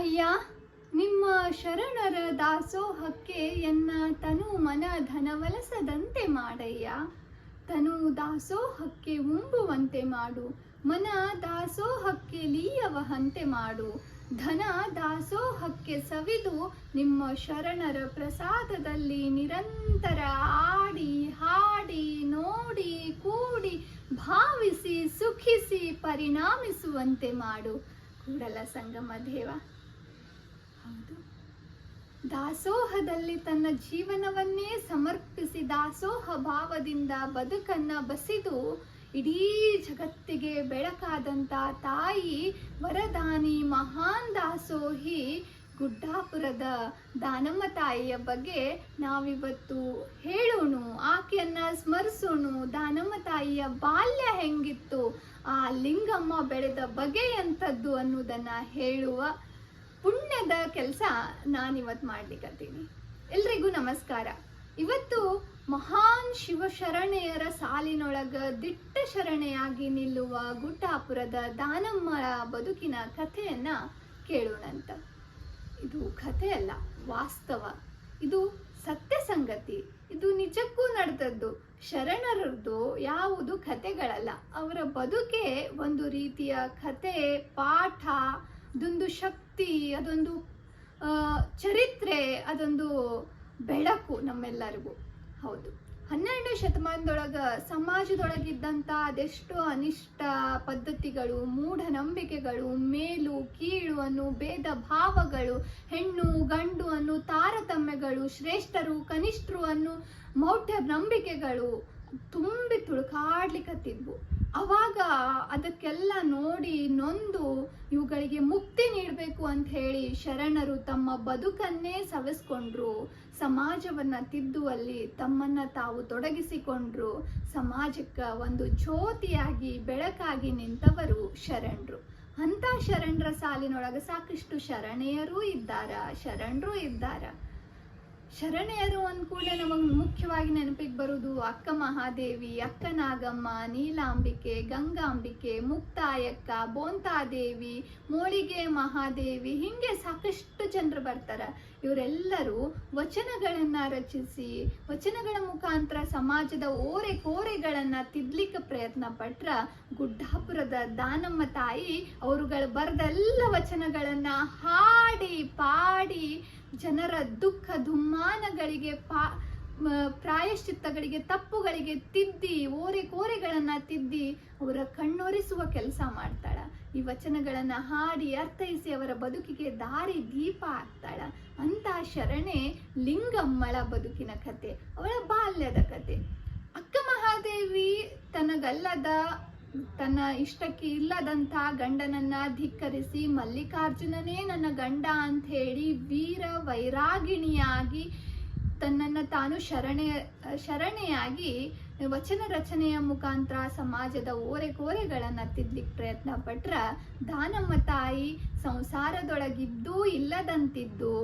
ಅಯ್ಯ, ನಿಮ್ಮ ಶರಣರ ದಾಸೋಹಕ್ಕೆ ಎನ್ನ ತನು ಮನ ಧನವಲಸದಂತೆ ಮಾಡಯ್ಯ. ತನು ದಾಸೋಹಕ್ಕೆ ಉಂಬುವಂತೆ ಮಾಡು, ಮನ ದಾಸೋಹಕ್ಕೆ ಲೀಯವಹಂತೆ ಮಾಡು. ಧನ ದಾಸೋಹಕ್ಕೆ ಸವಿದು ನಿಮ್ಮ ಶರಣರ ಪ್ರಸಾದದಲ್ಲಿ ನಿರಂತರ ಆಡಿ, ಹಾಡಿ, ನೋಡಿ, ಕೂಡಿ, ಭಾವಿಸಿ, ಸುಖಿಸಿ, ಪರಿಣಾಮಿಸುವಂತೆ ಮಾಡು. ಕೂಡಲ ಸಂಗಮ ದೇವ. ಹೌದು. ದಾಸೋಹದಲ್ಲಿ ತನ್ನ ಜೀವನವನ್ನೇ ಸಮರ್ಪಿಸಿ ದಾಸೋಹ ಭಾವದಿಂದ ಬದುಕನ್ನ ಬಸಿದು ಇಡೀ ಜಗತ್ತಿಗೆ ಬೆಳಕಾದಂತ ತಾಯಿ, ವರದಾನಿ, ಮಹಾನ್ ದಾಸೋಹಿ ಗುಡ್ಡಾಪುರದ ದಾನಮ್ಮ ತಾಯಿಯ ಬಗ್ಗೆ ನಾವಿವತ್ತು ಹೇಳೋಣ, ಆಕೆಯನ್ನ ಸ್ಮರಿಸೋಣ. ದಾನಮ್ಮ ತಾಯಿಯ ಬಾಲ್ಯ ಹೆಂಗಿತ್ತು, ಆ ಲಿಂಗಮ್ಮ ಬೆಳೆದ ಬಗೆಯಂಥದ್ದು ಅನ್ನೋದನ್ನ ಹೇಳುವ ಪುಣ್ಯದ ಕೆಲಸ ನಾನಿವತ್ತು ಮಾಡ್ಲಿಕ್ಕತ್ತೀನಿ ಎಲ್ರಿಗೂ ನಮಸ್ಕಾರ. ಇವತ್ತು ಮಹಾನ್ ಶಿವಶರಣೆಯರ ಸಾಲಿನೊಳಗ ದಿಟ್ಟ ಶರಣೆಯಾಗಿ ನಿಲ್ಲುವ ಗುಟ್ಟಾಪುರದ ದಾನಮ್ಮ ಬದುಕಿನ ಕಥೆಯನ್ನ ಕೇಳೋಣಂತ. ಇದು ಕಥೆ ಅಲ್ಲ, ವಾಸ್ತವ. ಇದು ಸತ್ಯ ಸಂಗತಿ. ಇದು ನಿಜಕ್ಕೂ ನಡೆದದ್ದು. ಶರಣರದ್ದು ಯಾವುದು ಕಥೆಗಳಲ್ಲ. ಅವರ ಬದುಕೆ ಒಂದು ರೀತಿಯ ಕತೆ ಪಾಠ ಅದೊಂದು ಶಕ್ತಿ ಅದೊಂದು ಚರಿತ್ರೆ, ಅದೊಂದು ಬೆಳಕು ನಮ್ಮೆಲ್ಲರಿಗೂ. ಹೌದು. ಹನ್ನೆರಡನೇ ಶತಮಾನದೊಳಗ ಸಮಾಜದೊಳಗಿದ್ದಂಥ ಅದೆಷ್ಟೋ ಅನಿಷ್ಟ ಪದ್ಧತಿಗಳು, ಮೂಢನಂಬಿಕೆಗಳು, ಮೇಲು, ಕೀಳು ಅನ್ನು ಭೇದ ಭಾವಗಳು, ಹೆಣ್ಣು, ಗಂಡು ಅನ್ನು ತಾರತಮ್ಯಗಳು, ಶ್ರೇಷ್ಠರು, ಕನಿಷ್ಠರು ಅನ್ನು ಮೌಢ್ಯ ನಂಬಿಕೆಗಳು ತುಂಬಿ ತುಳುಕಾಡ್ಲಿಕ್ಕತ್ತಿದ್ವು ಅವಾಗ ಅದಕ್ಕೆಲ್ಲ ನೋಡಿ ನೊಂದು ಇವುಗಳಿಗೆ ಮುಕ್ತಿ ನೀಡಬೇಕು ಅಂತ ಹೇಳಿ ಶರಣರು ತಮ್ಮ ಬದುಕನ್ನೇ ಸವೆಸ್ಕೊಂಡ್ರು. ಸಮಾಜವನ್ನ ತಿದ್ದುವಲ್ಲಿ ತಮ್ಮನ್ನ ತಾವು ತೊಡಗಿಸಿಕೊಂಡ್ರು. ಸಮಾಜಕ್ಕೆ ಒಂದು ಜ್ಯೋತಿಯಾಗಿ, ಬೆಳಕಾಗಿ ನಿಂತವರು ಶರಣರು. ಅಂತ ಶರಣರ ಸಾಲಿನೊಳಗೆ ಸಾಕಷ್ಟು ಶರಣೆಯರೂ ಇದ್ದಾರ, ಶರಣರು ಇದ್ದಾರ. ಶರಣೆಯರು ಕೂಡಲೇ ನಮಗೆ ಮುಖ್ಯವಾಗಿ ನೆನಪಿಗೆ ಬರುವುದು ಅಕ್ಕ ಮಹಾದೇವಿ, ಅಕ್ಕ ನಾಗಮ್ಮ, ನೀಲಾಂಬಿಕೆ, ಗಂಗಾಂಬಿಕೆ, ಮುಕ್ತಾಯಕ್ಕ, ಬೋಂತಾದೇವಿ ಮೋಳಿಗೆ ಮಹಾದೇವಿ ಹಿಂಗೆ ಸಾಕಷ್ಟು ಜನರು ಬರ್ತಾರೆ. ಇವರೆಲ್ಲರೂ ವಚನಗಳನ್ನ ರಚಿಸಿ, ವಚನಗಳ ಮುಖಾಂತರ ಸಮಾಜದ ಓರೆ ಕೋರೆಗಳನ್ನ ತಿದ್ಲಿಕ್ಕೆ ಪ್ರಯತ್ನ ಪಟ್ರ ಗುಡ್ಡಾಪುರದ ದಾನಮ್ಮ ತಾಯಿ ಅವರುಗಳು ಬರೆದೆಲ್ಲ ವಚನಗಳನ್ನ ಹಾಡಿ, ಪಾಡಿ ಜನರ ದುಃಖ ದುಮ್ಮಾನಗಳಿಗೆ ಪಾ ಪ್ರಾಯಶ್ಚಿತ್ತಗಳಿಗೆ, ತಪ್ಪುಗಳಿಗೆ ತಿದ್ದಿ, ಓರೆ ಕೋರೆಗಳನ್ನು ತಿದ್ದಿ ಅವರ ಕಣ್ಣೊರೆಸುವ ಕೆಲಸ ಮಾಡ್ತಾಳ. ಈ ವಚನಗಳನ್ನು ಹಾಡಿ ಅರ್ಥೈಸಿ ಅವರ ಬದುಕಿಗೆ ದಾರಿ ದೀಪ ಆಗ್ತಾಳ ಅಂತ ಶರಣೆ ಲಿಂಗಮ್ಮಳ ಬದುಕಿನ ಕತೆ, ಅವಳ ಬಾಲ್ಯದ ಕತೆ. ಅಕ್ಕ ಮಹಾದೇವಿ ತನಗಲ್ಲದ ತನ್ನ ಇಷ್ಟಕ್ಕೆ ಇಲ್ಲದಂಥ ಗಂಡನನ್ನ ಧಿಕ್ಕರಿಸಿ, ಮಲ್ಲಿಕಾರ್ಜುನನೇ ನನ್ನ ಗಂಡ ಅಂತ ಹೇಳಿ ವೀರ ವೈರಾಗಿಣಿಯಾಗಿ ತನ್ನನ್ನು ತಾನು ಶರಣೆ, ಶರಣೆಯಾಗಿ ವಚನ ರಚನೆಯ ಮುಖಾಂತರ ಸಮಾಜದ ಓರೆ ಕೋರೆಗಳನ್ನು ತಿದ್ಲಿಕ್ಕೆ ಪ್ರಯತ್ನ ಪಟ್ರ ದಾನಮ್ಮ ತಾಯಿ ಸಂಸಾರದೊಳಗಿದ್ದೂ ಇಲ್ಲದಂತಿದ್ದು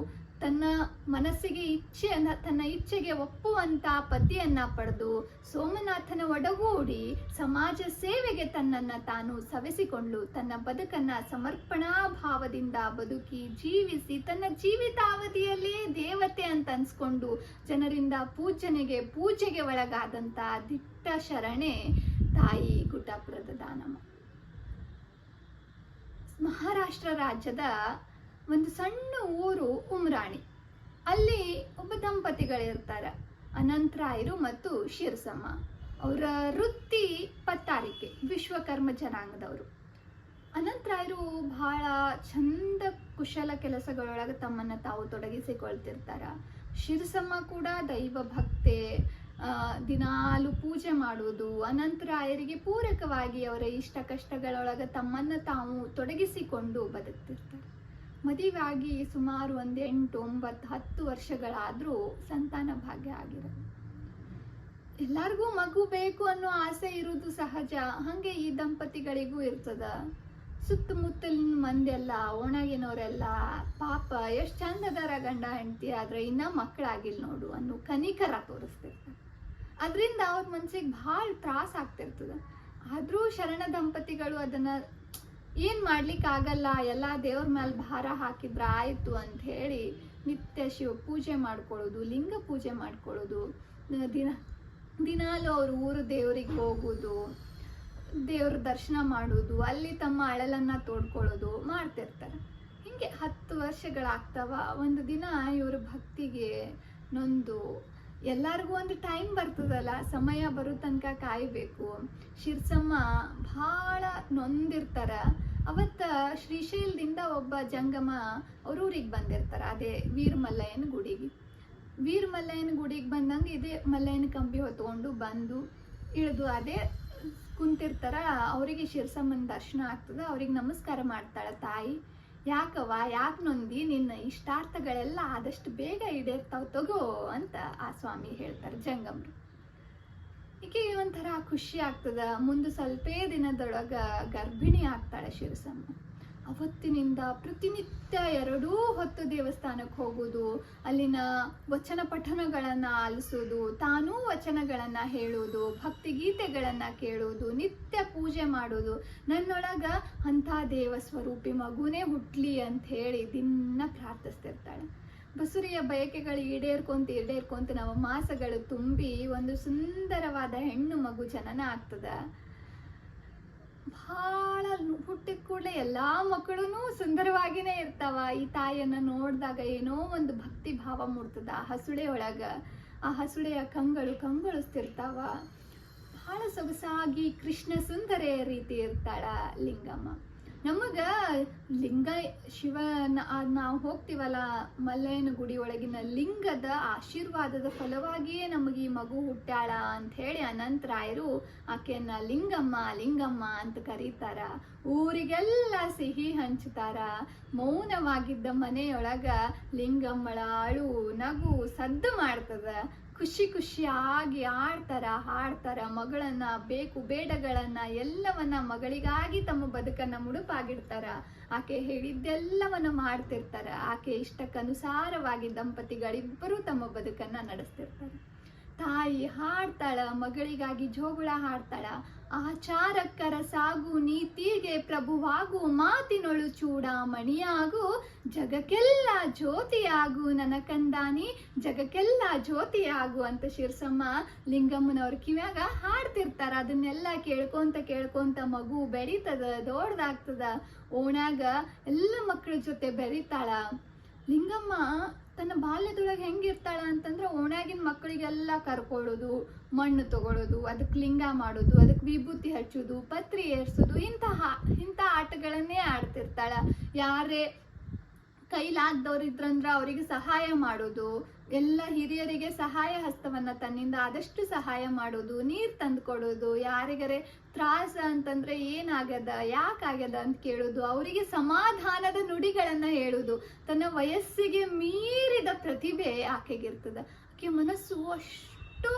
ತನ್ನ ಮನಸ್ಸಿಗೆ ಇಚ್ಛೆ ತನ್ನ ಇಚ್ಛೆಗೆ ಒಪ್ಪುವಂತ ಪತಿಯನ್ನ ಪಡೆದು ಸೋಮನಾಥನ ಒಡಗೂಡಿ ಸಮಾಜ ಸೇವೆಗೆ ತನ್ನನ್ನ ತಾನು ಸವೆಸಿಕೊಂಡು ತನ್ನ ಬದುಕನ್ನ ಸಮರ್ಪಣಾ ಭಾವದಿಂದ ಬದುಕಿ ಜೀವಿಸಿ ತನ್ನ ಜೀವಿತಾವಧಿಯಲ್ಲೇ ದೇವತೆ ಅಂತ ಅನ್ಸ್ಕೊಂಡು ಜನರಿಂದ ಪೂಜನೆಗೆ, ಪೂಜೆಗೆ ಒಳಗಾದಂತ ದಿಟ್ಟ ಶರಣೆ ತಾಯಿ ಗುಡ್ಡಾಪುರದ ದಾನಮ್ಮ. ಮಹಾರಾಷ್ಟ್ರ ರಾಜ್ಯದ ಒಂದು ಸಣ್ಣ ಊರು ಉಮ್ರಾಣಿ. ಅಲ್ಲಿ ಒಬ್ಬ ದಂಪತಿಗಳಿರ್ತಾರೆ. ಅನಂತರಾಯರು ಮತ್ತು ಶಿರ್ಸಮ್ಮ. ಅವರ ವೃತ್ತಿ ಪತ್ತಾರಿಕೆ, ವಿಶ್ವಕರ್ಮ ಜನಾಂಗದವರು. ಅನಂತರಾಯರು ಬಹಳ ಚಂದ ಕುಶಲ ಕೆಲಸಗಳೊಳಗೆ ತಮ್ಮನ್ನ ತಾವು ತೊಡಗಿಸಿಕೊಳ್ತಿರ್ತಾರ. ಶಿರ್ಸಮ್ಮ ಕೂಡ ದೈವ ಭಕ್ತೆ ದಿನಾಲು ಪೂಜೆ ಮಾಡುವುದು ಅನಂತರಾಯರಿಗೆ ಪೂರಕವಾಗಿ ಅವರ ಇಷ್ಟ ಕಷ್ಟಗಳೊಳಗೆ ತಮ್ಮನ್ನ ತಾವು ತೊಡಗಿಸಿಕೊಂಡು ಬದುಕ್ತಿರ್ತಾರೆ. ಮದುವೆಯಾಗಿ ಸುಮಾರು ಒಂದು ಎಂಟು ಒಂಬತ್ತು ಹತ್ತು ವರ್ಷಗಳಾದರೂ ಸಂತಾನ ಭಾಗ್ಯ ಆಗಿರೋದು. ಎಲ್ಲರಿಗೂ ಮಗು ಬೇಕು ಅನ್ನೋ ಆಸೆ ಇರುವುದು ಸಹಜ. ಹಾಗೆ ಈ ದಂಪತಿಗಳಿಗೂ ಇರ್ತದ. ಸುತ್ತಮುತ್ತಲಿನ ಮಂದೆಲ್ಲ ಒಣಗಿನವರೆಲ್ಲ ಪಾಪ ಎಷ್ಟು ಚಂದದಾರ ಗಂಡ ಹೆಂಡತಿ ಆದ್ರೆ ಇನ್ನ ಮಕ್ಕಳಾಗಿಲ್ಲ ನೋಡು ಅನ್ನೋ ಕನಿಕರ ತೋರಿಸ್ತಿರ್ತಾರೆ. ಅದರಿಂದ ಅವ್ರ ಮನ್ಸಿಗೆ ಭಾಳ ತ್ರಾಸ ಆಗ್ತಿರ್ತದ. ಆದರೂ ಶರಣ ದಂಪತಿಗಳು ಅದನ್ನ ಏನ್ ಮಾಡ್ಲಿಕ್ಕೆ ಆಗಲ್ಲ ಎಲ್ಲ ದೇವ್ರ ಮೇಲೆ ಭಾರ ಹಾಕಿದ್ರ ಆಯ್ತು ಅಂತ ಹೇಳಿ ನಿತ್ಯ ಶಿವ ಪೂಜೆ ಮಾಡ್ಕೊಳ್ಳೋದು, ಲಿಂಗ ಪೂಜೆ ಮಾಡ್ಕೊಳ್ಳೋದು. ದಿನ, ದಿನಾಲು ಅವ್ರ ಊರು ದೇವ್ರಿಗೆ ಹೋಗೋದು, ದೇವ್ರ ದರ್ಶನ ಮಾಡೋದು, ಅಲ್ಲಿ ತಮ್ಮ ಅಳಲನ್ನ ತೋಡ್ಕೊಳ್ಳೋದು ಮಾಡ್ತಿರ್ತಾರೆ. ಹಿಂಗೆ ಹತ್ತು ವರ್ಷಗಳಾಗ್ತಾವ, ಒಂದು ದಿನ ಇವ್ರ ಭಕ್ತಿಗೆ ನೊಂದು. ಎಲ್ಲರಿಗೂ ಒಂದು ಟೈಮ್ ಬರ್ತದಲ್ಲ, ಸಮಯ ಬರೋ ತನಕ ಕಾಯಬೇಕು. ಶಿರ್ಸಮ್ಮ ಭಾಳ ನೊಂದಿರ್ತಾರ. ಅವತ್ತ ಶ್ರೀಶೈಲದಿಂದ ಒಬ್ಬ ಜಂಗಮ ಅವ್ರ ಊರಿಗೆ ಬಂದಿರ್ತಾರ, ಅದೇ ವೀರಮಲ್ಲಯ್ಯನ ಗುಡಿಗೆ. ವೀರ ಮಲ್ಲಯ್ಯನ ಗುಡಿಗೆ ಬಂದಂಗೆ ಇದೇ ಮಲ್ಲಯ್ಯನ ಕಂಬಿ ಹೊತ್ಕೊಂಡು ಬಂದು ಇಳಿದು ಅದೇ ಕುಂತಿರ್ತಾರ, ಅವರಿಗೆ ಶಿರ್ಸಮ್ಮನ ದರ್ಶನ ಆಗ್ತದ, ಅವ್ರಿಗೆ ನಮಸ್ಕಾರ ಮಾಡ್ತಾಳ ತಾಯಿ. ಯಾಕವ್ವ, ಯಾಕೆ ನೊಂದಿ, ನಿನ್ನ ಇಷ್ಟಾರ್ಥಗಳೆಲ್ಲ ಆದಷ್ಟು ಬೇಗ ಈಡೇರ್ತಾವ್ ತಗೋ ಅಂತ ಆ ಸ್ವಾಮಿ ಹೇಳ್ತಾರೆ ಜಂಗಮ್ರು. ಈಕೆಗೆ ಒಂಥರ ಖುಷಿ ಆಗ್ತದ. ಮುಂದೆ ಸ್ವಲ್ಪೇ ದಿನದೊಳಗ ಗರ್ಭಿಣಿ ಆಗ್ತಾಳೆ ಶಿರಸಮ್ಮ. ಅವತ್ತಿನಿಂದ ಪ್ರತಿನಿತ್ಯ ಎರಡೂ ಹೊತ್ತು ದೇವಸ್ಥಾನಕ್ಕೆ ಹೋಗೋದು, ಅಲ್ಲಿನ ವಚನ ಪಠನಗಳನ್ನು ಆಲಿಸೋದು, ತಾನೂ ವಚನಗಳನ್ನ ಹೇಳೋದು, ಭಕ್ತಿ ಗೀತೆಗಳನ್ನ ಕೇಳೋದು, ನಿತ್ಯ ಪೂಜೆ ಮಾಡೋದು. ನನ್ನೊಳಗ ಅಂಥ ದೇವ ಸ್ವರೂಪಿ ಮಗುನೇ ಹುಟ್ಲಿ ಅಂತ ಹೇಳಿ ದಿನ ಪ್ರಾರ್ಥಿಸ್ತಿರ್ತಾಳೆ. ಬಸುರಿಯ ಬಯಕೆಗಳು ಈಡೇರ್ಕೊಂತ ಈಡೇರ್ಕೊಂತ ನಮ್ಮ ಮಾಸಗಳು ತುಂಬಿ ಒಂದು ಸುಂದರವಾದ ಹೆಣ್ಣು ಮಗು ಜನನ ಆಗ್ತದ. ಬಹಳ ಹುಟ್ಟಿದ ಕೂಡಲೇ ಎಲ್ಲಾ ಮಕ್ಕಳು ಸುಂದರವಾಗಿನೇ ಇರ್ತಾವ. ಈ ತಾಯಿಯನ್ನ ನೋಡಿದಾಗ ಏನೋ ಒಂದು ಭಕ್ತಿ ಭಾವ ಮೂಡ್ತದ. ಆ ಹಸುಳೆ ಒಳಗ, ಆ ಹಸುಳೆಯ ಕಂಗಳು ಕಂಗೊಳಿಸ್ತಿರ್ತಾವ. ಬಹಳ ಸೊಗಸಾಗಿ ಕೃಷ್ಣ ಸುಂದರೆಯ ರೀತಿ ಇರ್ತಾಳ ಲಿಂಗಮ್ಮ. ನಮಗ ಲಿಂಗ ಶಿವನ, ನಾವು ಹೋಗ್ತೀವಲ್ಲ ಮಲ್ಲಯ್ಯನ ಗುಡಿ ಒಳಗಿನ ಲಿಂಗದ ಆಶೀರ್ವಾದದ ಫಲವಾಗಿಯೇ ನಮಗೆ ಈ ಮಗು ಹುಟ್ಟ್ಯಾಳ ಅಂತ ಹೇಳಿ ಅನಂತರಾಯರು ಆಕೆಯನ್ನ ಲಿಂಗಮ್ಮ ಲಿಂಗಮ್ಮ ಅಂತ ಕರೀತಾರ. ಊರಿಗೆಲ್ಲ ಸಿಹಿ ಹಂಚುತ್ತಾರ. ಮೌನವಾಗಿದ್ದ ಮನೆಯೊಳಗ ಲಿಂಗಮ್ಮಳ ಅಳು ನಗು ಸದ್ದು ಮಾಡ್ತದ. ಖುಷಿ ಖುಷಿಯಾಗಿ ಆಡ್ತಾರ, ಹಾಡ್ತಾರ. ಮಗಳನ್ನ, ಬೇಕು ಬೇಡಗಳನ್ನ ಎಲ್ಲವನ್ನ ಮಗಳಿಗಾಗಿ ತಮ್ಮ ಬದುಕನ್ನ ಮುಡುಪಾಗಿಡ್ತಾರ. ಆಕೆ ಹೇಳಿದ್ದೆಲ್ಲವನ್ನ ಮಾಡ್ತಿರ್ತಾರ. ಆಕೆ ಇಷ್ಟಕ್ಕನುಸಾರವಾಗಿ ದಂಪತಿಗಳಿಬ್ಬರೂ ತಮ್ಮ ಬದುಕನ್ನ ನಡೆಸ್ತಿರ್ತಾರೆ. ತಾಯಿ ಹಾಡ್ತಾಳ, ಮಗಳಿಗಾಗಿ ಜೋಗುಳ ಹಾಡ್ತಾಳ. ಆಚಾರಕ್ಕರ ಸಾಗು ನೀತಿಗೆ ಪ್ರಭುವಾಗು ಮಾತಿನೊಳು ಚೂಡಾಮಣಿಯಾಗು, ಜಗಕ್ಕೆಲ್ಲ ಜ್ಯೋತಿಯಾಗು ನನ್ನ ಕಂದಾನಿ ಜಗಕ್ಕೆಲ್ಲ ಜ್ಯೋತಿಯಾಗು ಅಂತ ಶಿರ್ಸಮ್ಮ ಲಿಂಗಮ್ಮನವ್ರ ಕಿವ್ಯಾಗ ಹಾಡ್ತಿರ್ತಾರ. ಅದನ್ನೆಲ್ಲ ಕೇಳ್ಕೊಂತ ಕೇಳ್ಕೊಂತ ಮಗು ಬೆಳೀತದ ದೊಡ್ಡದಾಗ್ತದ ಓಣ್ಯಾಗ ಎಲ್ಲ ಮಕ್ಕಳ ಜೊತೆ ಬೆರೀತಾಳ. ಲಿಂಗಮ್ಮ ತನ್ನ ಬಾಲ್ಯದೊಳಗೆ ಹೆಂಗಿರ್ತಾಳ ಅಂತಂದ್ರೆ ಓಣ್ಯಾಗಿನ ಮಕ್ಕಳಿಗೆಲ್ಲ ಕರ್ಕೊಳ್ಳೋದು ಮಣ್ಣು ತಗೊಳ್ಳೋದು ಅದಕ್ಕೆ ಲಿಂಗ ಮಾಡೋದು, ಅದಕ್ಕೆ ವಿಭೂತಿ ಹಚ್ಚೋದು, ಪತ್ರಿ ಏರ್ಸೋದು, ಇಂತಹ ಇಂಥ ಆಟಗಳನ್ನೇ ಆಡ್ತಿರ್ತಾಳ. ಯಾರೇ ಕೈಲಾಗ್ದವ್ರು ಇದ್ರಂದ್ರ ಅವರಿಗೆ ಸಹಾಯ ಮಾಡೋದು, ಎಲ್ಲ ಹಿರಿಯರಿಗೆ ಸಹಾಯ ಹಸ್ತವನ್ನ ತನ್ನಿಂದ ಆದಷ್ಟು ಸಹಾಯ ಮಾಡೋದು, ನೀರ್ ತಂದು ಕೊಡೋದು ಯಾರಿಗರೆ ತ್ರಾಸ ಅಂತಂದ್ರೆ ಏನಾಗ್ಯದ, ಯಾಕಾಗ್ಯದ ಅಂತ ಕೇಳೋದು, ಅವರಿಗೆ ಸಮಾಧಾನದ ನುಡಿಗಳನ್ನ ಹೇಳುದು, ತನ್ನ ವಯಸ್ಸಿಗೆ ಮೀರಿದ ಪ್ರತಿಭೆ ಆಕೆಗಿರ್ತದ. ಆಕೆ ಮನಸ್ಸು ಅಷ್ಟು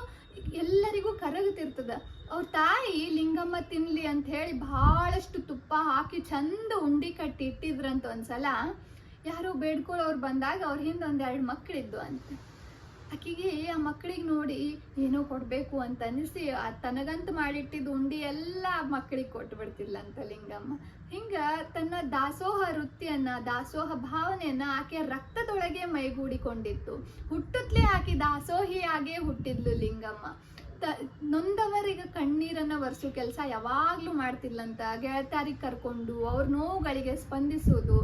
ಎಲ್ಲರಿಗೂ ಕರಗುತ್ತಿರ್ತದ. ಅವ್ರ ತಾಯಿ, ಲಿಂಗಮ್ಮ, ತಿನ್ಲಿ ಅಂತ ಹೇಳಿ ಬಹಳಷ್ಟು ತುಪ್ಪ ಹಾಕಿ ಚಂದ ಉಂಡಿ ಕಟ್ಟಿ ಇಟ್ಟಿದ್ರಂತ ಒಂದ್ಸಲ ಯಾರೋ ಬೇಡ್ಕೊಳ್ಳೋರು ಬಂದಾಗ ಅವ್ರ ಹಿಂದೆ ಒಂದೆರಡು ಮಕ್ಕಳಿದ್ದು ಅಂತ. ಆಕೆಗೆ ಆ ಮಕ್ಕಳಿಗೆ ನೋಡಿ ಏನೋ ಕೊಡಬೇಕು ಅಂತ ಅನ್ನಿಸಿ, ಆ ತನಗಂತ ಮಾಡಿಟ್ಟಿದ್ದು ಉಂಡಿ ಎಲ್ಲ ಮಕ್ಕಳಿಗೆ ಕೊಟ್ಟು ಅಂತ ಲಿಂಗಮ್ಮ. ಹಿಂಗ ತನ್ನ ದಾಸೋಹ ವೃತ್ತಿಯನ್ನ, ದಾಸೋಹ ಭಾವನೆಯನ್ನ ಆಕೆ ರಕ್ತದೊಳಗೆ ಮೈಗೂಡಿಕೊಂಡಿತ್ತು. ಹುಟ್ಟುತ್ತಲೇ ಆಕೆ ದಾಸೋಹಿಯಾಗೇ ಹುಟ್ಟಿದ್ಲು ಲಿಂಗಮ್ಮ. ನೊಂದವರಿಗೆ ಕಣ್ಣೀರನ್ನ ಒರೆಸೋ ಕೆಲಸ ಯಾವಾಗ್ಲೂ ಮಾಡ್ತಿದ್ಲಂತ. ಗೆಳತಾರಿಗೆ ಕರ್ಕೊಂಡು, ಅವ್ರ ನೋವುಗಳಿಗೆ ಸ್ಪಂದಿಸೋದು,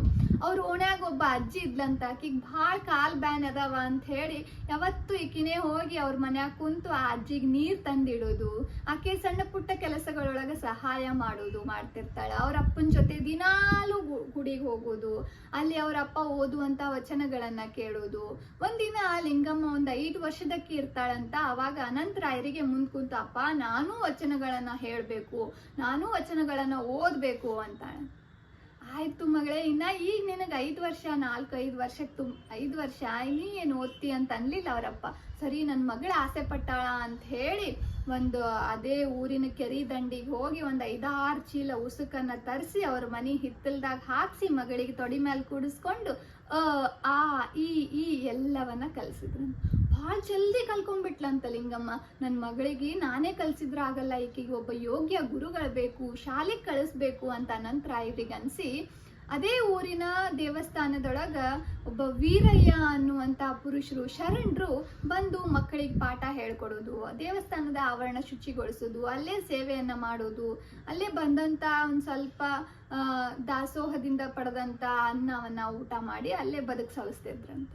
ಅವ್ರ ಓಣ್ಯಾಗ ಒಬ್ಬ ಅಜ್ಜಿ ಇದ್ಲಂತ, ಆಕಿಗೆ ಭಾಳ ಕಾಲ್ ಬ್ಯಾನ್ ಅದಾವ ಅಂತ ಹೇಳಿ ಯಾವತ್ತು ಈಕಿನೇ ಹೋಗಿ ಅವ್ರ ಮನ್ಯಾಗ ಕುಂತು ಆ ಅಜ್ಜಿಗೆ ನೀರ್ ತಂದಿಡೋದು, ಆಕೆ ಸಣ್ಣ ಪುಟ್ಟ ಕೆಲಸಗಳೊಳಗ ಸಹಾಯ ಮಾಡೋದು ಮಾಡ್ತಿರ್ತಾಳೆ. ಅವ್ರ ಅಪ್ಪನ ಜೊತೆ ದಿನಾಲೂ ಗುಡಿಗೆ ಹೋಗೋದು, ಅಲ್ಲಿ ಅವ್ರ ಅಪ್ಪ ಓದುವಂತ ವಚನಗಳನ್ನ ಕೇಳೋದು. ಒಂದಿನ ಲಿಂಗಮ್ಮ ಒಂದ್ ಐದು ವರ್ಷದಕ್ಕೆ ಇರ್ತಾಳಂತ, ಅವಾಗ ಅನಂತರಾಯರಿಗೆ ಮುಂದ್ ಕುಂತಪ್ಪ, ನಾನು ವಚನಗಳನ್ನ ಹೇಳ್ಬೇಕು, ನಾನು ವಚನಗಳನ್ನ ಓದ್ಬೇಕು ಅಂತ ಆಯ್ತು ಮಗಳೇ, ಇನ್ನ ಈಗ ನಿನಗೆ ಐದು ವರ್ಷ, ನಾಲ್ಕು, ಐದು ವರ್ಷಕ್ಕೆ ತುಮ್, ಐದು ವರ್ಷ ನೀ ಏನು ಓದ್ತಿ ಅಂತ ಅನ್ಲಿಲ್ಲ ಅವರಪ್ಪ. ಸರಿ ನನ್ನ ಮಗಳ ಆಸೆ ಪಟ್ಟಾಳ ಅಂತ ಹೇಳಿ ಒಂದು ಅದೇ ಊರಿನ ಕೆರಿ ದಂಡಿಗೆ ಹೋಗಿ ಒಂದು ಐದಾರು ಚೀಲ ಉಸುಕನ್ನ ತರಿಸಿ ಅವ್ರ ಮನೆ ಹಿತ್ತಲ್ದಾಗ ಹಾಕ್ಸಿ ಮಗಳಿಗೆ ತೊಡಿ ಮೇಲೆ ಕೂಡಿಸ್ಕೊಂಡು, ಅ, ಆ, ಈ ಈ ಎಲ್ಲವನ್ನ ಕಲಿಸಿದ್ರು. ಭಾಳ ಜಲ್ದಿ ಕಲ್ಕೊಂಡ್ಬಿಟ್ಲಂತ ಲಿಂಗಮ್ಮ. ನನ್ನ ಮಗಳಿಗೆ ನಾನೇ ಕಲ್ಸಿದ್ರ ಆಗಲ್ಲ, ಈಕೆಗೆ ಒಬ್ಬ ಯೋಗ್ಯ ಗುರುಗಳು ಬೇಕು, ಶಾಲೆಗೆ ಕಳಿಸ್ಬೇಕು ಅಂತ ನಂತರ ಇವ್ರಿಗೆ ಅನ್ಸಿ, ಅದೇ ಊರಿನ ದೇವಸ್ಥಾನದೊಳಗ ಒಬ್ಬ ವೀರಯ್ಯ ಅನ್ನುವಂತ ಪುರುಷರು, ಶರಣರು ಬಂದು ಮಕ್ಕಳಿಗೆ ಪಾಠ ಹೇಳ್ಕೊಡೋದು, ದೇವಸ್ಥಾನದ ಆವರಣ ಶುಚಿಗೊಳಿಸೋದು, ಅಲ್ಲೇ ಸೇವೆಯನ್ನು ಮಾಡೋದು, ಅಲ್ಲೇ ಬಂದಂತ ಒಂದು ಸ್ವಲ್ಪ ದಾಸೋಹದಿಂದ ಪಡೆದಂತ ಅನ್ನವನ್ನ ಊಟ ಮಾಡಿ ಅಲ್ಲೇ ಬದುಕು ಸವಿಸ್ತಿದ್ರಂತ.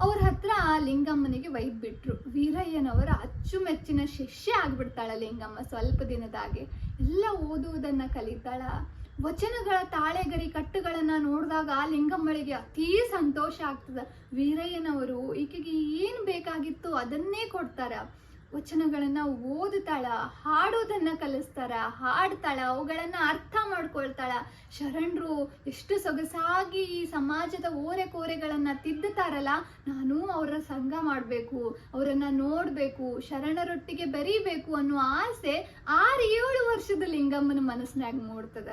ಅವ್ರ ಹತ್ರ ಲಿಂಗಮ್ಮನಿಗೆ ಒಯ್ದು ಬಿಟ್ರು. ವೀರಯ್ಯನವರ ಅಚ್ಚುಮೆಚ್ಚಿನ ಶಿಷ್ಯ ಆಗ್ಬಿಡ್ತಾಳ ಲಿಂಗಮ್ಮ ಸ್ವಲ್ಪ ದಿನದಾಗೆ ಎಲ್ಲ ಓದುವುದನ್ನ ಕಲಿತಾಳ. ವಚನಗಳ ತಾಳೆಗರಿ ಕಟ್ಟುಗಳನ್ನ ನೋಡಿದಾಗ ಲಿಂಗಮ್ಮಳಿಗೆ ಅತೀ ಸಂತೋಷ ಆಗ್ತದ. ವೀರಯ್ಯನವರು ಈಕೆಗೆ ಏನು ಬೇಕಾಗಿತ್ತು ಅದನ್ನೇ ಕೊಡ್ತಾರ. ವಚನಗಳನ್ನ ಓದ್ತಾಳ, ಹಾಡೋದನ್ನ ಕಲಿಸ್ತಾರ ಹಾಡ್ತಾಳ, ಅವುಗಳನ್ನ ಅರ್ಥ ಮಾಡ್ಕೊಳ್ತಾಳ. ಶರಣರು ಎಷ್ಟು ಸೊಗಸಾಗಿ ಈ ಸಮಾಜದ ಓರೆ ಕೋರೆಗಳನ್ನ ತಿದ್ದುತ್ತಾರಲ್ಲ, ನಾನು ಅವರ ಸಂಘ ಮಾಡಬೇಕು, ಅವರನ್ನ ನೋಡಬೇಕು, ಶರಣರೊಟ್ಟಿಗೆ ಬೆರೀಬೇಕು ಅನ್ನೋ ಆಸೆ ಆರು ಏಳು ವರ್ಷದ ಲಿಂಗಮ್ಮನ ಮನಸ್ಸಿನಾಗ ಮೂಡ್ತದ.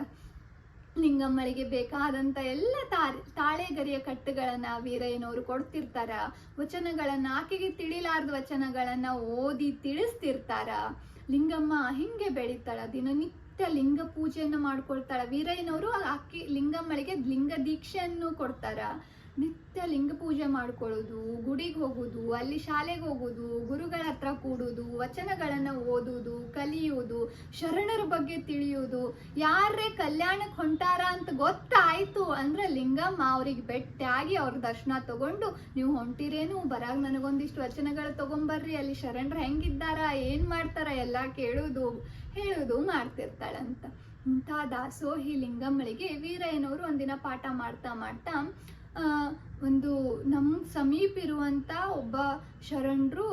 ಲಿಂಗಮ್ಮಳಿಗೆ ಬೇಕಾದಂತ ಎಲ್ಲ ತಾಳೆ ತಾಳೆಗರಿಯ ಕಟ್ಟುಗಳನ್ನ ವೀರಯ್ಯನವರು ಕೊಡ್ತಿರ್ತಾರ. ವಚನಗಳನ್ನು ಆಕೆಗೆ ತಿಳಿಲಾರ್ದ ವಚನಗಳನ್ನು ಓದಿ ತಿಳಿಸ್ತಿರ್ತಾರ. ಲಿಂಗಮ್ಮ ಹಿಂಗೆ ಬೆಳಿತಾಳ, ದಿನನಿತ್ಯ ಲಿಂಗ ಪೂಜೆಯನ್ನು ಮಾಡ್ಕೊಳ್ತಾಳ. ವೀರಯ್ಯನವರು ಆಕೆ, ಲಿಂಗಮ್ಮಳಿಗೆ ಲಿಂಗ ದೀಕ್ಷೆಯನ್ನು ಕೊಡ್ತಾರ. ನಿತ್ಯ ಲಿಂಗ ಪೂಜೆ ಮಾಡ್ಕೊಳ್ಳೋದು, ಗುಡಿಗೆ ಹೋಗೋದು, ಅಲ್ಲಿ ಶಾಲೆಗೆ ಹೋಗೋದು, ಗುರುಗಳ ಹತ್ರ ಕೂಡೋದು, ವಚನಗಳನ್ನು ಓದೋದು, ಕಲಿಯೋದು, ಶರಣರ ಬಗ್ಗೆ ತಿಳಿಯೋದು. ಯಾರೇ ಕಲ್ಯಾಣಕ್ಕೆ ಹೊಂಟಾರ ಅಂತ ಗೊತ್ತಾಯ್ತು ಅಂದ್ರೆ ಲಿಂಗಮ್ಮ ಅವ್ರಿಗೆ ಬೆಟ್ಟಾಗಿ ಅವ್ರ ದರ್ಶನ ತಗೊಂಡು, ನೀವು ಹೊಂಟಿರೇನು? ಬರಾಗ ನನಗೊಂದಿಷ್ಟು ವಚನಗಳು ತಗೊಂಬರ್ರಿ, ಅಲ್ಲಿ ಶರಣರು ಹೆಂಗಿದ್ದಾರ, ಏನ್ ಮಾಡ್ತಾರ ಎಲ್ಲ ಕೇಳೋದು, ಹೇಳೋದು ಮಾಡ್ತಿರ್ತಾಳಂತ. ಇಂಥ ದಾಸೋಹಿ ಲಿಂಗಮ್ಮಳಿಗೆ ವೀರಯ್ಯನವರು ಒಂದಿನ ಪಾಠ ಮಾಡ್ತಾ ಮಾಡ್ತಾ ಒಂದು ನಮ್ಮ ಸಮೀಪ ಇರುವಂತ ಒಬ್ಬ ಶರಣರು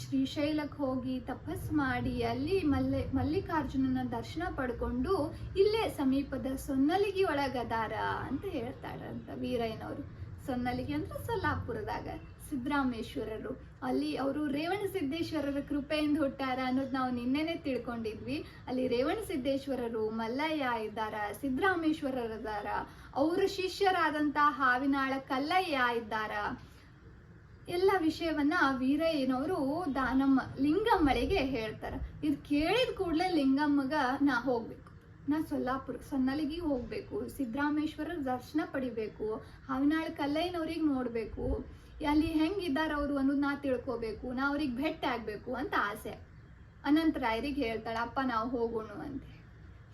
ಶ್ರೀಶೈಲಕ್ಕೆ ಹೋಗಿ ತಪಸ್ ಮಾಡಿ ಅಲ್ಲಿ ಮಲ್ಲೆ, ಮಲ್ಲಿಕಾರ್ಜುನನ ದರ್ಶನ ಪಡ್ಕೊಂಡು ಇಲ್ಲೇ ಸಮೀಪದ ಸೊನ್ನಲಿಗಿ ಒಳಗದಾರ ಅಂತ ಹೇಳ್ತಾರಂತ ವೀರಯ್ಯನವರು. ಸೊನ್ನಲಿಗಿ ಅಂದ್ರೆ ಸೊಲ್ಲಾಪುರದಾಗ ಸಿದ್ದರಾಮೇಶ್ವರರು ಅಲ್ಲಿ ಅವರು ರೇವಣ ಸಿದ್ದೇಶ್ವರರ ಕೃಪೆಯಿಂದ ಹುಟ್ಟಾರ ಅನ್ನೋದು ನಾವು ನಿನ್ನೆನೆ ತಿಳ್ಕೊಂಡಿದ್ವಿ. ಅಲ್ಲಿ ರೇವಣ ಸಿದ್ದೇಶ್ವರರು ಮಲ್ಲಯ್ಯ ಇದ್ದಾರ ಸಿದ್ದರಾಮೇಶ್ವರರು ಇದ್ದಾರ ಅವರ ಶಿಷ್ಯರಾದಂತ ಹಾವಿನಾಳ ಕಲ್ಲಯ್ಯ ಇದ್ದಾರ. ಎಲ್ಲ ವಿಷಯವನ್ನ ವೀರಯ್ಯನವರು ದಾನಮ್ಮ ಲಿಂಗಮ್ಮಳಿಗೆ ಹೇಳ್ತಾರ. ಇದು ಕೇಳಿದ ಕೂಡಲೇ ಲಿಂಗಮ್ಮಗ, ನಾ ಹೋಗ್ಬೇಕು. ನಾ ಸೊಲ್ಲಾಪುರ, ಸೊನ್ನಲಿಗೆ ಹೋಗ್ಬೇಕು. ಸಿದ್ದರಾಮೇಶ್ವರ ದರ್ಶನ ಪಡಿಬೇಕು. ಹಾವಿನಾಳ ಕಲ್ಲಯ್ಯನವ್ರಿಗೆ ನೋಡ್ಬೇಕು. ಅಲ್ಲಿ ಹೆಂಗಿದ್ದಾರೆ ಅವರು ಅನ್ನೋದು ನಾ ತಿಳ್ಕೋಬೇಕು. ನಾ ಅವ್ರಿಗೆ ಭೇಟಿ ಆಗ್ಬೇಕು ಅಂತ ಆಸೆ. ಅನಂತರಾಯರಿಗೆ ಹೇಳ್ತಾಳೆ, ಅಪ್ಪ, ನಾವು ಹೋಗೋಣ ಅಂತ.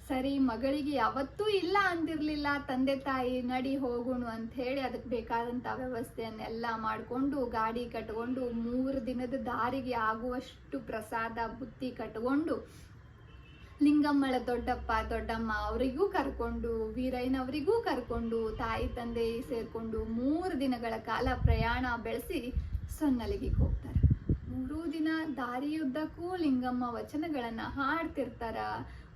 ಸರಿ, ಮಗಳಿಗೆ ಯಾವತ್ತೂ ಇಲ್ಲ ಅಂದಿರಲಿಲ್ಲ ತಂದೆ ತಾಯಿ ನಡಿ ಹೋಗುಣು ಅಂತ ಹೇಳಿ ಅದಕ್ಕೆ ಬೇಕಾದಂತ ವ್ಯವಸ್ಥೆಯನ್ನೆಲ್ಲ ಮಾಡಿಕೊಂಡು, ಗಾಡಿ ಕಟ್ಕೊಂಡು, ಮೂರು ದಿನದ ದಾರಿಗೆ ಆಗುವಷ್ಟು ಪ್ರಸಾದ, ಬುತ್ತಿ ಕಟ್ಕೊಂಡು, ಲಿಂಗಮ್ಮಳ ದೊಡ್ಡಪ್ಪ, ದೊಡ್ಡಮ್ಮ ಅವರಿಗೂ ಕರ್ಕೊಂಡು, ವೀರಯ್ಯನವರಿಗೂ ಕರ್ಕೊಂಡು, ತಾಯಿ, ತಂದೆ ಸೇರ್ಕೊಂಡು ಮೂರು ದಿನಗಳ ಕಾಲ ಪ್ರಯಾಣ ಬೆಳೆಸಿ ಸೊನ್ನಲಿಗೆ ಹೋಗ್ತಾರೆ. ಮೂರೂ ದಿನ ದಾರಿಯುದ್ದಕ್ಕೂ ಲಿಂಗಮ್ಮ ವಚನಗಳನ್ನ ಹಾಡ್ತಿರ್ತಾರ.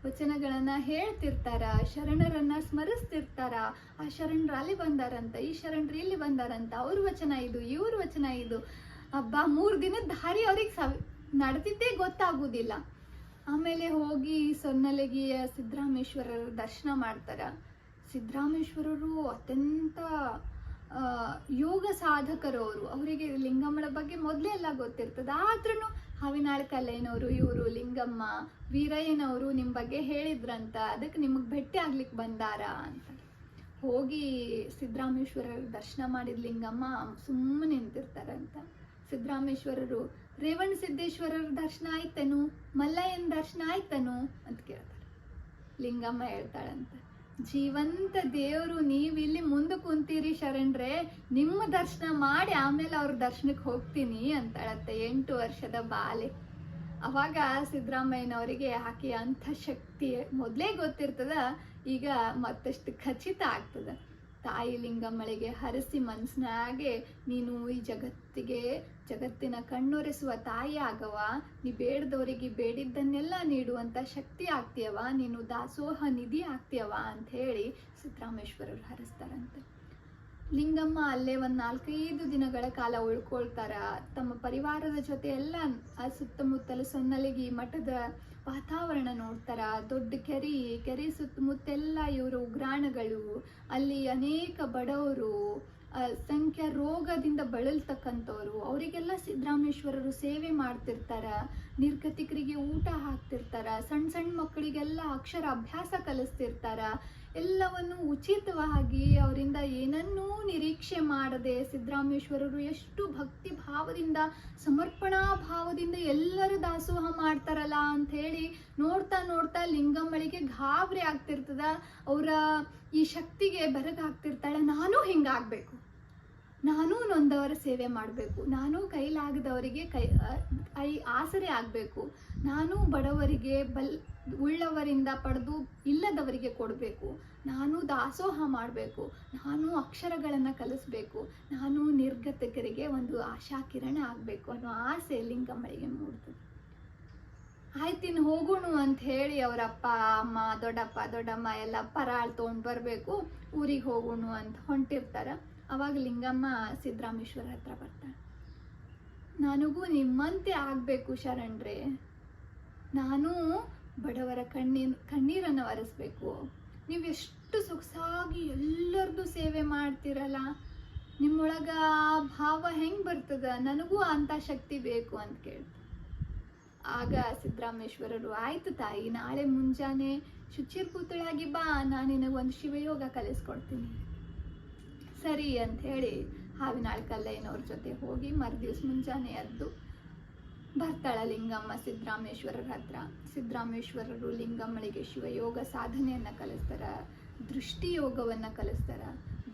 ವಚನಗಳನ್ನ ಹೇಳ್ತಿರ್ತಾರ, ಶರಣರನ್ನ ಸ್ಮರಿಸ್ತಿರ್ತಾರ, ಆ ಶರಣರು ಅಲ್ಲಿ ಬಂದಾರಂತ, ಈ ಶರಣರು ಇಲ್ಲಿ ಬಂದಾರಂತ, ಅವ್ರ ವಚನ ಇದು, ಇವ್ರ ವಚನ ಇದು. ಹಬ್ಬ ಮೂರು ದಿನದ ದಾರಿ ಅವ್ರಿಗೆ ಸವ್, ನಡೆದಿದ್ದೇ ಗೊತ್ತಾಗುದಿಲ್ಲ. ಆಮೇಲೆ ಹೋಗಿ ಸೊನ್ನಲಗಿಯ ಸಿದ್ದರಾಮೇಶ್ವರರ ದರ್ಶನ ಮಾಡ್ತಾರ. ಸಿದ್ದರಾಮೇಶ್ವರರು ಅತ್ಯಂತ ಯೋಗ ಸಾಧಕರು ಅವರು. ಅವರಿಗೆ ಲಿಂಗಮ್ಮಳ ಬಗ್ಗೆ ಮೊದಲೇ ಎಲ್ಲ ಗೊತ್ತಿರ್ತದೆ. ಆದ್ರೂ ಹಾವಿನಾಳ್ ಕಲ್ಲೇನವರು ಇವರು ಲಿಂಗಮ್ಮ, ವೀರಯ್ಯನವರು ನಿಮ್ಮ ಬಗ್ಗೆ ಹೇಳಿದ್ರಂತ ಅದಕ್ಕೆ ನಿಮಗೆ ಭೇಟಿ ಆಗ್ಲಿಕ್ಕೆ ಬಂದಾರ ಅಂತ. ಹೋಗಿ ಸಿದ್ದರಾಮೇಶ್ವರರ ದರ್ಶನ ಮಾಡಿದ ಲಿಂಗಮ್ಮ ಸುಮ್ಮನೆ ನಿಂತಿರ್ತಾರಂತ. ಸಿದ್ದರಾಮೇಶ್ವರರು ರೇವಣ ಸಿದ್ದೇಶ್ವರರ ದರ್ಶನ ಆಯ್ತನು? ಮಲ್ಲಯ್ಯನ ದರ್ಶನ ಆಯ್ತನು? ಅಂತ ಕೇಳ್ತಾರೆ. ಲಿಂಗಮ್ಮ ಹೇಳ್ತಾಳಂತ. ಜೀವಂತ ದೇವರು, ನೀವಿಲ್ಲಿ ಮುಂದೆ ಕುಂತೀರಿ ಶರಣ್ರೆ, ನಿಮ್ಮ ದರ್ಶನ ಮಾಡಿ ಆಮೇಲೆ ಅವ್ರ ದರ್ಶನಕ್ಕೆ ಹೋಗ್ತೀನಿ ಅಂತಾಳತ್ತೆ ಎಂಟು ವರ್ಷದ ಬಾಲೆ. ಅವಾಗ ಸಿದ್ದರಾಮಯ್ಯನವರಿಗೆ ಆಕೆ ಅಂಥ ಶಕ್ತಿ ಮೊದಲೇ ಗೊತ್ತಿರ್ತದ, ಈಗ ಮತ್ತಷ್ಟು ಖಚಿತ ಆಗ್ತದ. ತಾಯಿ ಲಿಂಗಮ್ಮಳಿಗೆ ಹರಸಿ ಮನಸ್ಸಿನಾಗೆ ನೀನು ಈ ಜಗತ್ತಿಗೆ, ಜಗತ್ತಿನ ಕಣ್ಣೊರೆಸುವ ತಾಯಿ ಆಗವ ನೀ ಬೇಡದವರಿಗೆ ಬೇಡಿದ್ದನ್ನೆಲ್ಲ ನೀಡುವಂತ ಶಕ್ತಿ ಆಗ್ತೀಯವ ನೀನು ದಾಸೋಹ ನಿಧಿ ಆಗ್ತೀಯವ ಅಂತ ಹೇಳಿ ಸಿದ್ದರಾಮೇಶ್ವರರು ಹರಿಸ್ತಾರಂತೆ. ಲಿಂಗಮ್ಮ ಅಲ್ಲೇ ಒಂದು ನಾಲ್ಕೈದು ದಿನಗಳ ಕಾಲ ಉಳ್ಕೊಳ್ತಾರ. ತಮ್ಮ ಪರಿವಾರದ ಜೊತೆ ಎಲ್ಲ ಸುತ್ತಮುತ್ತಲ ಸೊನ್ನಲಿಗಿ ಮಠದ ವಾತಾವರಣ ನೋಡ್ತಾರ? ದೊಡ್ಡ ಕೆರೆ ಕೆರೆ ಸುತ್ತಮುತ್ತೆಲ್ಲ ಇವರು ಉಗ್ರಾಣಗಳು. ಅಲ್ಲಿ ಅನೇಕ ಬಡವರು ಸಂಖ್ಯಾ ರೋಗದಿಂದ ಬಳಲ್ತಕ್ಕಂಥವ್ರು. ಅವರಿಗೆಲ್ಲ ಸಿದ್ದರಾಮೇಶ್ವರರು ಸೇವೆ ಮಾಡ್ತಿರ್ತಾರ. ನಿರ್ಗತಿಕರಿಗೆ ಊಟ ಹಾಕ್ತಿರ್ತಾರ. ಸಣ್ಣ ಸಣ್ಣ ಮಕ್ಕಳಿಗೆಲ್ಲ ಅಕ್ಷರ ಅಭ್ಯಾಸ ಕಲಿಸ್ತಿರ್ತಾರ. ಎಲ್ಲವನ್ನು ಉಚಿತವಾಗಿ ಅವರಿಂದ ಏನನ್ನೂ ನಿರೀಕ್ಷೆ ಮಾಡದೆ ಸಿದ್ದರಾಮೇಶ್ವರರು ಎಷ್ಟು ಭಕ್ತಿ ಭಾವದಿಂದ, ಸಮರ್ಪಣಾ ಭಾವದಿಂದ ಎಲ್ಲರೂ ದಾಸೋಹ ಮಾಡ್ತಾರಲ್ಲ ಅಂತ ಹೇಳಿ ನೋಡ್ತಾ ನೋಡ್ತಾ ಲಿಂಗಮ್ಮಳಿಗೆ ಗಾಬರಿ ಆಗ್ತಿರ್ತದ. ಅವರ ಈ ಶಕ್ತಿಗೆ ಬೆರಗಾಗ್ತಿರ್ತಾಳೆ. ನಾನು ಹಿಂಗಾಗ್ಬೇಕು. ನಾನು ನೊಂದವರ ಸೇವೆ ಮಾಡಬೇಕು. ನಾನು ಕೈಲಾಗದವರಿಗೆ ಕೈ ಐ ಆಸರೆ ಆಗಬೇಕು. ನಾನು ಬಡವರಿಗೆ ಬಲ್, ಉಳ್ಳವರಿಂದ ಪಡೆದು ಇಲ್ಲದವರಿಗೆ ಕೊಡಬೇಕು. ನಾನು ದಾಸೋಹ ಮಾಡಬೇಕು. ನಾನು ಅಕ್ಷರಗಳನ್ನು ಕಲಿಸ್ಬೇಕು. ನಾನು ನಿರ್ಗತಕರಿಗೆ ಒಂದು ಆಶಾ ಕಿರಣ ಆಗಬೇಕು ಅನ್ನೋ ಆಸೆ ಲಿಂಗಮ್ಮಳಿಗೆ ಮೂಡ್ತದೆ. ಆಯ್ತಿನ್ ಹೋಗೋಣ ಅಂತ ಹೇಳಿ ಅವರಪ್ಪ, ಅಮ್ಮ, ದೊಡ್ಡಪ್ಪ, ದೊಡ್ಡಮ್ಮ ಎಲ್ಲ ಪರಾಳ್ ತೊಗೊಂಡು ಬರಬೇಕು. ಊರಿಗೆ ಹೋಗೋಣ ಅಂತ ಹೊಂಟಿರ್ತಾರ. ಅವಾಗ ಲಿಂಗಮ್ಮ ಸಿದ್ದರಾಮೇಶ್ವರ ಹತ್ರ ಬರ್ತಾಳೆ. ನನಗೂ ನಿಮ್ಮಂತೆ ಆಗಬೇಕು ಶರಣ್ರೆ. ನಾನು ಬಡವರ ಕಣ್ಣೀರ್, ಕಣ್ಣೀರನ್ನು ಒರೆಸ್ಬೇಕು. ನೀವು ಎಷ್ಟು ಸೊಗಸಾಗಿ ಎಲ್ಲರದ್ದು ಸೇವೆ ಮಾಡ್ತೀರಲ್ಲ? ನಿಮ್ಮೊಳಗ ಭಾವ ಹೆಂಗ್ ಬರ್ತದ? ನನಗೂ ಅಂತ ಶಕ್ತಿ ಬೇಕು ಅಂತ ಕೇಳ್ತ. ಆಗ ಸಿದ್ದರಾಮೇಶ್ವರರು ಆಯ್ತು ತಾಯಿ, ನಾಳೆ ಮುಂಜಾನೆ ಶುಚಿರ್ ಪುತ್ಳಾಗಿ ಬಾ. ನಾನು ನಿನಗೊಂದು ಶಿವಯೋಗ ಕಲಿಸ್ಕೊಡ್ತೀನಿ. ಸರಿ ಅಂತ ಹೇಳಿ ಹಾವಿನಾಳ್ ಕಲ್ಲಯ್ಯನವ್ರ ಜೊತೆ ಹೋಗಿ ಮರುದಿವ್ಸ ಮುಂಜಾನೆ ಎದ್ದು ಬರ್ತಾಳ ಲಿಂಗಮ್ಮ ಸಿದ್ದರಾಮೇಶ್ವರರ ಹತ್ರ. ಸಿದ್ದರಾಮೇಶ್ವರರು ಲಿಂಗಮ್ಮಳಿಗೆ ಶಿವಯೋಗ ಸಾಧನೆಯನ್ನ ಕಲಿಸ್ತಾರ, ದೃಷ್ಟಿ ಯೋಗವನ್ನ ಕಲಿಸ್ತಾರ.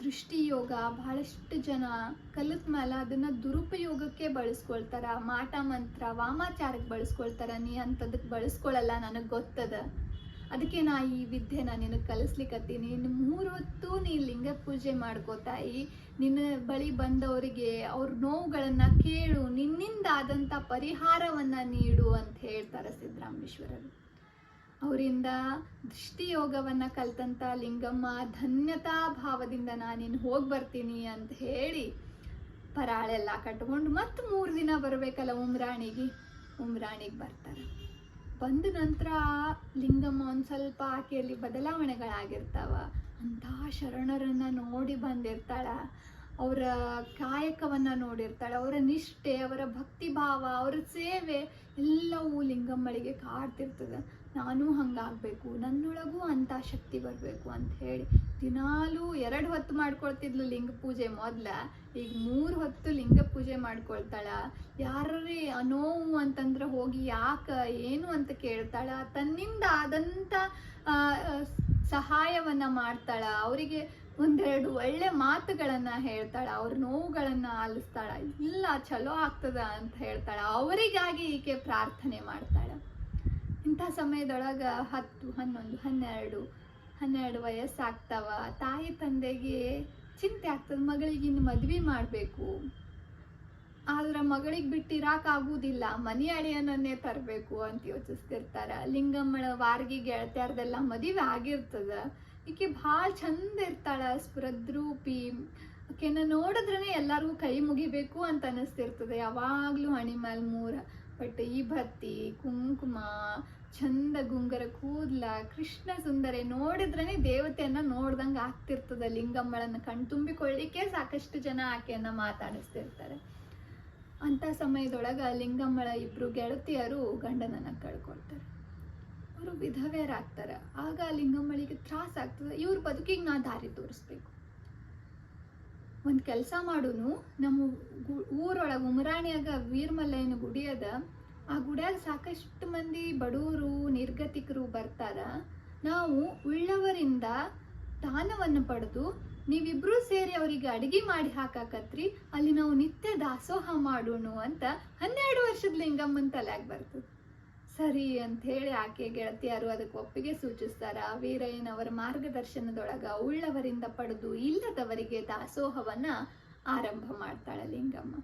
ದೃಷ್ಟಿ ಯೋಗ ಬಹಳಷ್ಟು ಜನ ಕಲಿತ ಮೇಲೆ ಅದನ್ನ ದುರುಪಯೋಗಕ್ಕೆ ಬಳಸ್ಕೊಳ್ತಾರ. ಮಾಟ ಮಂತ್ರ, ವಾಮಾಚಾರಕ್ಕೆ ಬಳಸ್ಕೊಳ್ತಾರ. ನೀ ಅಂತದಕ್ಕೆ ಬಳಸ್ಕೊಳಲ್ಲ, ನನಗೆ ಗೊತ್ತದ. ಅದಕ್ಕೆ ನಾ ಈ ವಿದ್ಯೆ ನಾ ನಿನಗೆ ಕಲಿಸ್ಲಿಕ್ಕತ್ತೀನಿ ಇನ್ನು ಮೂರು ಹೊತ್ತು ನೀ ಲಿಂಗ ಪೂಜೆ ಮಾಡ್ಕೋತಾಯಿ ನಿನ್ನ ಬಳಿ ಬಂದವರಿಗೆ ಅವ್ರ ನೋವುಗಳನ್ನು ಕೇಳು, ನಿನ್ನಿಂದ ಆದಂಥ ಪರಿಹಾರವನ್ನ ನೀಡು ಅಂತ ಹೇಳ್ತಾರೆ ಸಿದ್ದರಾಮೇಶ್ವರರು ಅವರಿಂದ ದೃಷ್ಟಿಯೋಗವನ್ನು ಕಲ್ತಂತ ಲಿಂಗಮ್ಮ ಧನ್ಯತಾ ಭಾವದಿಂದ ನಾನಿನ್ನು ಹೋಗಿ ಬರ್ತೀನಿ ಅಂತ ಹೇಳಿ ಪರಾಳೆಲ್ಲ ಕಟ್ಕೊಂಡು ಮತ್ತೆ ಮೂರು ದಿನ ಬರಬೇಕಲ್ಲ ಉಮ್ರಾಣಿಗೆ ಉಮ್ರಾಣಿಗೆ ಬರ್ತಾರೆ. ಬಂದ ನಂತರ ಲಿಂಗಮ್ಮ ಒಂದು ಸ್ವಲ್ಪ ಆಕೆಯಲ್ಲಿ ಬದಲಾವಣೆಗಳಾಗಿರ್ತಾವ. ಅಂತ ಶರಣರನ್ನ ನೋಡಿ ಬಂದಿರ್ತಾಳ. ಅವರ ಕಾಯಕವನ್ನ ನೋಡಿರ್ತಾಳೆ, ಅವರ ನಿಷ್ಠೆ, ಅವರ ಭಕ್ತಿ ಭಾವ ಅವರ ಸೇವೆ ಎಲ್ಲವೂ ಲಿಂಗಮ್ಮಳಿಗೆ ಕಾಡ್ತಿರ್ತದೆ. ನಾನು ಹಂಗಾಗಬೇಕು, ನನ್ನೊಳಗೂ ಅಂಥ ಶಕ್ತಿ ಬರಬೇಕು ಅಂತ ಹೇಳಿ ದಿನಾಲೂ ಎರಡು ಹೊತ್ತು ಮಾಡ್ಕೊಳ್ತಿದ್ಲು ಲಿಂಗ ಪೂಜೆ ಮೊದ್ಲ. ಈಗ ಮೂರು ಹೊತ್ತು ಲಿಂಗ ಪೂಜೆ ಮಾಡ್ಕೊಳ್ತಾಳ. ಯಾರೇ ನೋವು ಅಂತಂದ್ರೆ ಹೋಗಿ ಯಾಕ, ಏನು ಅಂತ ಕೇಳ್ತಾಳ. ತನ್ನಿಂದ ಆದಂಥ ಸಹಾಯವನ್ನ ಮಾಡ್ತಾಳ. ಅವರಿಗೆ ಒಂದೆರಡು ಒಳ್ಳೆ ಮಾತುಗಳನ್ನ ಹೇಳ್ತಾಳ, ಅವ್ರ ನೋವುಗಳನ್ನ ಆಲಿಸ್ತಾಳ, ಇಲ್ಲ ಚಲೋ ಆಗ್ತದ ಅಂತ ಹೇಳ್ತಾಳ, ಅವರಿಗಾಗಿ ಈಕೆ ಪ್ರಾರ್ಥನೆ ಮಾಡ್ತಾಳ. ಇಂಥ ಸಮಯದೊಳಗ ಹತ್ತು, ಹನ್ನೊಂದು, ಹನ್ನೆರಡು ಹನ್ನೆರಡು ವಯಸ್ಸಾಗ್ತಾವ, ತಾಯಿ ತಂದೆಗೆ ಚಿಂತೆ ಆಗ್ತದ, ಮಗಳಿಗೆ ಇನ್ನು ಮದ್ವೆ ಮಾಡಬೇಕು. ಆದ್ರೆ ಮಗಳಿಗೆ ಬಿಟ್ಟಿರಾಕ್ ಆಗುವುದಿಲ್ಲ ಮನೆ ಅಳಿಯನನ್ನೇ ತರಬೇಕು ಅಂತ ಯೋಚಿಸ್ತಿರ್ತಾರ. ಲಿಂಗಮ್ಮಳ ವಾರ್ಗಿ ಗೆಳತ್ಯಾರ್ದೆಲ್ಲ ಮದುವೆ ಆಗಿರ್ತದ. ಈಕೆ ಭಾಳ ಚಂದ ಇರ್ತಾಳ ಸ್ಫುರದ್ರೂಪಿ ಆಕೆನ ನೋಡಿದ್ರೇನೆ ಎಲ್ಲರಿಗೂ ಕೈ ಮುಗಿಬೇಕು ಅಂತ ಅನಿಸ್ತಿರ್ತದೆ. ಯಾವಾಗಲೂ ಹಣಿ ಮೇಲೆ ಮೂರ ಬಟ್ ಈ ಭತ್ತಿ ಕುಂಕುಮ ಚಂದ ಗುಂಗರ ಕೂದ್ಲ, ಕೃಷ್ಣ ಸುಂದರಿ ನೋಡಿದ್ರೇ ದೇವತೆಯನ್ನ ನೋಡ್ದಂಗೆ ಆಗ್ತಿರ್ತದ. ಲಿಂಗಮ್ಮಳನ್ನ ಕಣ್ತುಂಬಿಕೊಳ್ಳಿಕ್ಕೆ ಸಾಕಷ್ಟು ಜನ ಆಕೆಯನ್ನ ಮಾತಾಡಿಸ್ತಿರ್ತಾರೆ. ಅಂತ ಸಮಯದೊಳಗ ಲಿಂಗಮ್ಮಳ ಇಬ್ಬರು ಗೆಳತಿಯರು ಗಂಡನನ್ನ ಕಳ್ಕೊಳ್ತಾರೆ. ಅವರು ವಿಧವೆಯರಾಗ್ತಾರೆ. ಆಗ ಲಿಂಗಮ್ಮಳಿಗೆ ತ್ರಾಸ ಆಗ್ತದೆ. ಇವ್ರ ಬದುಕಿಗೆ ನಾ ದಾರಿ ತೋರಿಸ್ಬೇಕು. ಒಂದು ಕೆಲಸ ಮಾಡೋನು, ನಮ್ಮ ಊರೊಳಗೆ ಉಮರಾಣಿಯಾಗ ವೀರಮಲ್ಲಯ್ಯನ ಗುಡಿ ಅದ, ಆ ಗುಡಿಯಾಗ ಸಾಕಷ್ಟು ಮಂದಿ ಬಡವರು ನಿರ್ಗತಿಕರು ಬರ್ತಾರ. ನಾವು ಉಳ್ಳವರಿಂದ ದಾನವನ್ನು ಪಡೆದು, ನೀವಿಬ್ರು ಸೇರಿ ಅವರಿಗೆ ಅಡಿಗೆ ಮಾಡಿ ಹಾಕಾಕತ್ರಿ, ಅಲ್ಲಿ ನಾವು ನಿತ್ಯ ದಾಸೋಹ ಮಾಡೋಣ ಅಂತ ಹನ್ನೆರಡು ವರ್ಷದ ಲಿಂಗಮ್ಮನ ತಲೆಯಾಗಿ ಬರ್ತದೆ. ಸರಿ ಅಂತ ಹೇಳಿ ಆಕೆ ಗೆಳತಿಯರು ಅದಕ್ಕೆ ಒಪ್ಪಿಗೆ ಸೂಚಿಸ್ತಾರ. ವೀರಯ್ಯನವರ ಮಾರ್ಗದರ್ಶನದೊಳಗ ಉಳ್ಳವರಿಂದ ಪಡೆದು ಇಲ್ಲದವರಿಗೆ ದಾಸೋಹವನ್ನ ಆರಂಭ ಮಾಡ್ತಾಳೆ ಲಿಂಗಮ್ಮ.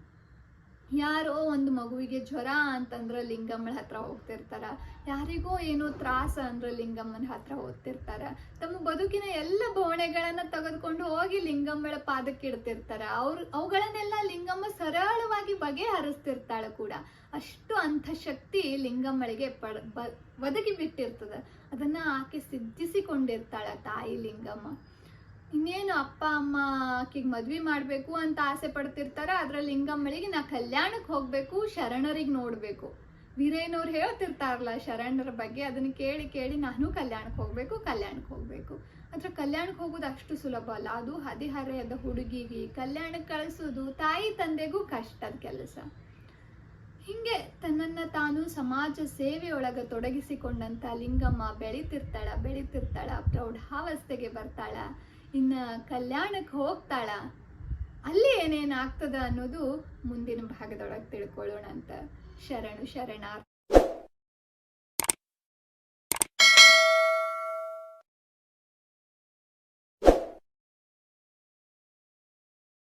ಯಾರೋ ಒಂದು ಮಗುವಿಗೆ ಜ್ವರ ಅಂತಂದ್ರೆ ಲಿಂಗಮ್ಮಳ ಹತ್ರ ಹೋಗ್ತಿರ್ತಾರ. ಯಾರಿಗೋ ಏನೋ ತ್ರಾಸ ಅಂದ್ರೆ ಲಿಂಗಮ್ಮನ ಹತ್ರ ಹೋಗ್ತಿರ್ತಾರ. ತಮ್ಮ ಬದುಕಿನ ಎಲ್ಲ ಬವಣೆಗಳನ್ನ ತೆಗೆದುಕೊಂಡು ಹೋಗಿ ಲಿಂಗಮ್ಮಳ ಪಾದಕ್ಕೆ ಇಡ್ತಿರ್ತಾರ. ಅವ್ರು, ಅವುಗಳನ್ನೆಲ್ಲ ಲಿಂಗಮ್ಮ ಸರಳವಾಗಿ ಬಗೆಹರಿಸ್ತಿರ್ತಾಳೆ ಕೂಡ. ಅಷ್ಟು ಅಂಥ ಶಕ್ತಿ ಲಿಂಗಮ್ಮಳಿಗೆ ಪಡ, ಬ ಒದಗಿ ಬಿಟ್ಟಿರ್ತದ. ಅದನ್ನ ಆಕೆ ಸಿದ್ಧಿಸಿಕೊಂಡಿರ್ತಾಳ ತಾಯಿ ಲಿಂಗಮ್ಮ. ಇನ್ನೇನು ಅಪ್ಪ, ಅಮ್ಮ ಆಕಿಗೆ ಮದ್ವೆ ಮಾಡಬೇಕು ಅಂತ ಆಸೆ ಪಡ್ತಿರ್ತಾರ ಅದ್ರ ಲಿಂಗಮ್ಮಳಿಗೆ ನಾ ಕಲ್ಯಾಣಕ್ಕೆ ಹೋಗ್ಬೇಕು, ಶರಣರಿಗೆ ನೋಡ್ಬೇಕು. ವೀರೇನವ್ರು ಹೇಳ್ತಿರ್ತಾರಲ್ಲ ಶರಣರ ಬಗ್ಗೆ, ಅದನ್ನ ಕೇಳಿ ಕೇಳಿ ನಾನು ಕಲ್ಯಾಣಕ್ಕೆ ಹೋಗ್ಬೇಕು ಕಲ್ಯಾಣಕ್ಕೆ ಹೋಗ್ಬೇಕು. ಆದ್ರೆ ಕಲ್ಯಾಣಕ್ಕೆ ಹೋಗೋದು ಅಷ್ಟು ಸುಲಭ ಅಲ್ಲ. ಅದು ಹದಿಹರೆಯದ ಹುಡುಗಿಗೆ ಕಲ್ಯಾಣಕ್ಕೆ ಕಳಿಸೋದು ತಾಯಿ ತಂದೆಗೂ ಕಷ್ಟದ ಕೆಲಸ. ಹಿಂಗೆ ತನ್ನನ್ನ ತಾನು ಸಮಾಜ ಸೇವೆಯೊಳಗ ತೊಡಗಿಸಿಕೊಂಡಂತ ಲಿಂಗಮ್ಮ ಬೆಳಿತಿರ್ತಾಳ ಬೆಳಿತಿರ್ತಾಳ, ಪ್ರೌಢಾವಸ್ಥೆಗೆ ಬರ್ತಾಳ. ಇನ್ನ ಕಲ್ಯಾಣಕ್ಕೆ ಹೋಗ್ತಾಳ ಅಲ್ಲಿ ಏನೇನ್ ಆಗ್ತದ ಅನ್ನೋದು ಮುಂದಿನ ಭಾಗದೊಳಗೆ ತಿಳ್ಕೊಳ್ಳೋಣ ಅಂತ ಶರಣು ಶರಣಾರ್ಥಿ.